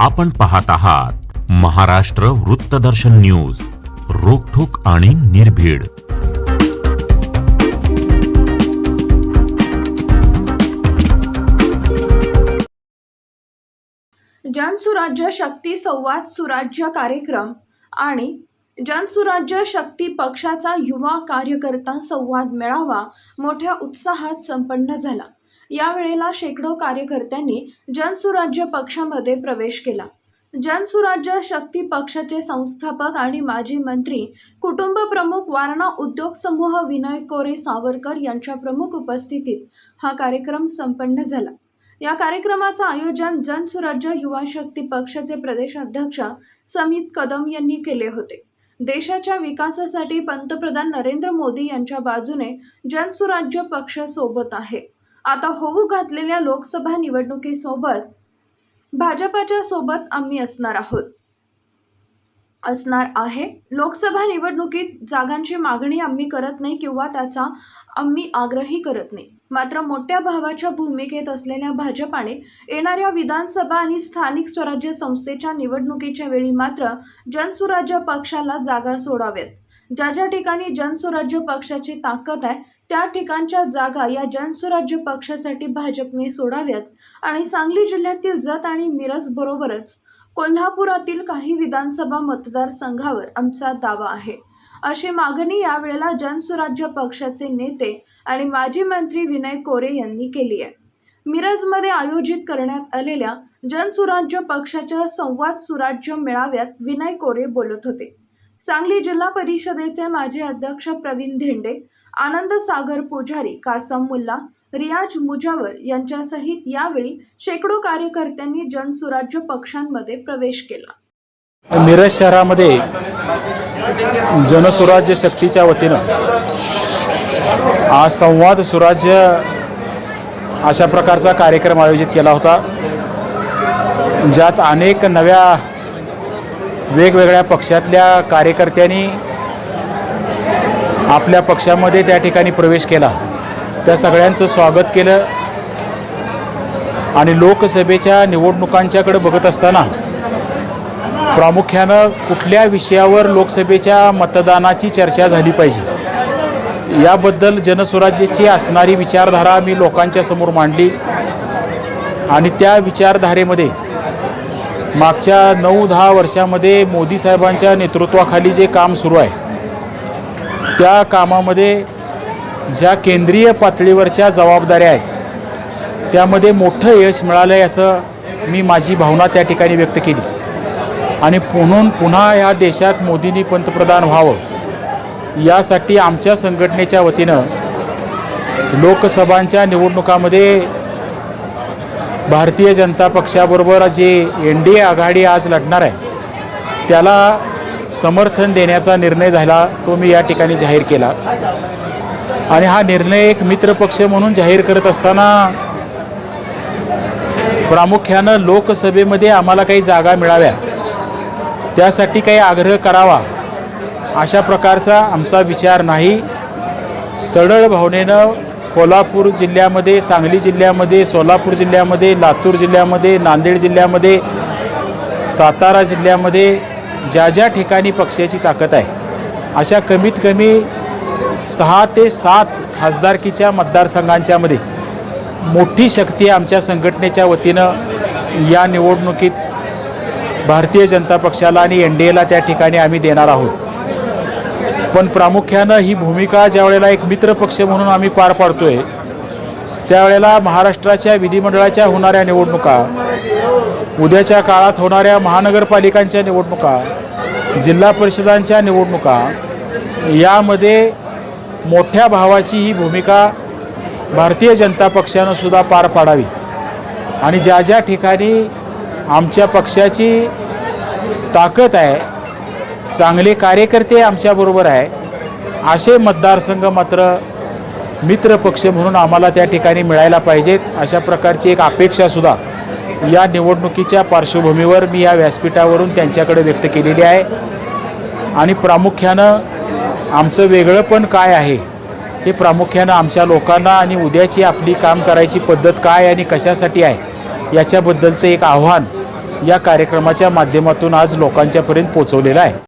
आपण पाहत आहात महाराष्ट्र वृत्तदर्शन न्यूज रोखोक आणि निर्भीड. जनसुराज्य शक्ती संवाद सुराज्य कार्यक्रम आणि जनसुराज्य शक्ती पक्षाचा युवा कार्यकर्ता संवाद मेळावा मोठ्या उत्साहात संपन्न झाला. यावेळेला शेकडो कार्यकर्त्यांनी जनसुराज्य पक्षामध्ये प्रवेश केला. जनसुराज्य शक्ती पक्षाचे संस्थापक आणि माजी मंत्री कुटुंब प्रमुख वारणा उद्योग समूह विनय कोरे सावरकर यांच्या प्रमुख उपस्थितीत हा कार्यक्रम संपन्न झाला. या कार्यक्रमाचं आयोजन जनसुराज्य युवा शक्ती पक्षाचे प्रदेशाध्यक्ष समित कदम यांनी केले होते. देशाच्या विकासासाठी पंतप्रधान नरेंद्र मोदी यांच्या बाजूने जनसुराज्य पक्ष सोबत आहे. आता होऊ घातलेल्या लोकसभा निवडणुकीसोबत भाजपाच्या सोबत आम्ही असणार आहोत. असणार आहे. लोकसभा निवडणुकीत जागांची मागणी आम्ही करत नाही किंवा त्याचा आम्ही आग्रही करत नाही. मात्र मोठ्या भावाच्या भूमिकेत असलेल्या भाजपाने येणाऱ्या विधानसभा आणि स्थानिक स्वराज्य संस्थेच्या निवडणुकीच्या वेळी मात्र जनसुराज्य पक्षाला जागा सोडाव्यात. ज्या ज्या ठिकाणी जनसुराज्य पक्षाची ताकद आहे त्या ठिकाणच्या जागा या जनसुराज्य पक्षासाठी भाजपने सोडाव्यात. आणि सांगली जिल्ह्यातील जत आणि मिरज बरोबरच कोल्हापुरातील काही विधानसभा मतदारसंघावर आमचा दावा आहे. अशी मागणी यावेळेला जनसुराज्य पक्षाचे नेते आणि माजी मंत्री विनय कोरे यांनी केली आहे. मिरजमध्ये आयोजित करण्यात आलेल्या जनसुराज्य पक्षाच्या संवाद सुराज्य मेळाव्यात विनय कोरे बोलत होते. सांगली जिल्हा परिषदेचे माजी अध्यक्ष प्रवीण धेंडे आनंद सागर पुजारी कासम मुल्ला रियाज मुजावर यांच्यासहित यावेळी शेकडो कार्यकर्त्यांनी जनसुराज्य पक्षांमध्ये प्रवेश केला. मिरज शहरामध्ये जनसुराज्य शक्तीच्या वतीनं आज संवाद सुराज्य अशा प्रकारचा कार्यक्रम आयोजित केला होता. ज्यात अनेक नव्या वेगवेगळ्या पक्षातल्या कार्यकर्त्यांनी आपल्या पक्षामध्ये त्या ठिकाणी प्रवेश केला. त्या सगळ्यांचं स्वागत केलं. आणि लोकसभेच्या निवडणुकांच्याकडे बघत असताना प्रामुख्यानं कुठल्या विषयावर लोकसभेच्या मतदानाची चर्चा झाली पाहिजे? याबद्दल जनस्वराज्याची असणारी विचारधारा मी लोकांच्या समोर मांडली. आणि त्या विचारधारेमध्ये मागच्या नऊ दहा वर्षामध्ये मोदी साहेबांच्या नेतृत्वाखाली जे काम सुरू आहे त्या कामामध्ये ज्या केंद्रीय पातळीवरच्या जबाबदाऱ्या आहेत त्यामध्ये मोठं यश मिळालं आहे असं मी माझी भावना त्या ठिकाणी व्यक्त केली. आणि म्हणून पुन्हा ह्या देशात मोदींनी पंतप्रधान व्हावं यासाठी आमच्या संघटनेच्या वतीनं लोकसभांच्या निवडणुकामध्ये भारतीय जनता पक्षाबरोबर जे एन डी ए आघाडी आज लढणार आहे त्याला समर्थन देण्याचा निर्णय झाला तो मी या ठिकाणी जाहीर केला. आणि हा निर्णय एक मित्रपक्ष म्हणून जाहीर करत असताना प्रामुख्यानं लोकसभेमध्ये आम्हाला काही जागा मिळाव्या त्यासाठी काही आग्रह करावा अशा प्रकारचा आमचा विचार नाही. सरळ भावनेनं कोल्हापूर जिल्ह्यामध्ये सांगली जिल्ह्यामध्ये सोलापूर जिल्ह्यामध्ये लातूर जिल्ह्यामध्ये नांदेड जिल्ह्यामध्ये सातारा जिल्ह्यामध्ये ज्या ज्या ठिकाणी पक्षाची ताकद आहे अशा कमीत कमी सहा ते सात खासदारकीच्या मतदारसंघांच्यामध्ये मोठी शक्ती आमच्या संघटनेच्या वतीनं या निवडणुकीत भारतीय जनता पक्षाला आणि एन डी एला त्या ठिकाणी आम्ही देणार आहोत. पण प्रामुख्यानं ही भूमिका ज्यावेळेला एक मित्रपक्ष म्हणून आम्ही पार पाडतोय त्यावेळेला महाराष्ट्राच्या विधिमंडळाच्या होणाऱ्या निवडणुका उद्याच्या काळात होणाऱ्या महानगरपालिकांच्या निवडणुका जिल्हा परिषदांच्या निवडणुका यामध्ये मोठ्या भावाची ही भूमिका भारतीय जनता पक्षानं सुद्धा पार पाडावी. आणि ज्या ज्या ठिकाणी आमच्या पक्षाची ताकद आहे चांगले कार्यकर्ते आमच्याबरोबर आहे. असे मतदारसंघ मात्र मित्रपक्ष म्हणून आम्हाला त्या ठिकाणी मिळायला पाहिजेत. अशा प्रकारची एक अपेक्षासुद्धा या निवडणुकीच्या पार्श्वभूमीवर मी या व्यासपीठावरून त्यांच्याकडे व्यक्त केलेली आहे. आणि प्रामुख्यानं आमचं वेगळं पण काय आहे हे प्रामुख्यानं आमच्या लोकांना आणि उद्याची आपली काम करायची पद्धत काय आणि कशासाठी आहे याच्याबद्दलचं एक आव्हान या कार्यक्रमाच्या माध्यमातून आज लोकांच्यापर्यंत पोचवलेलं आहे.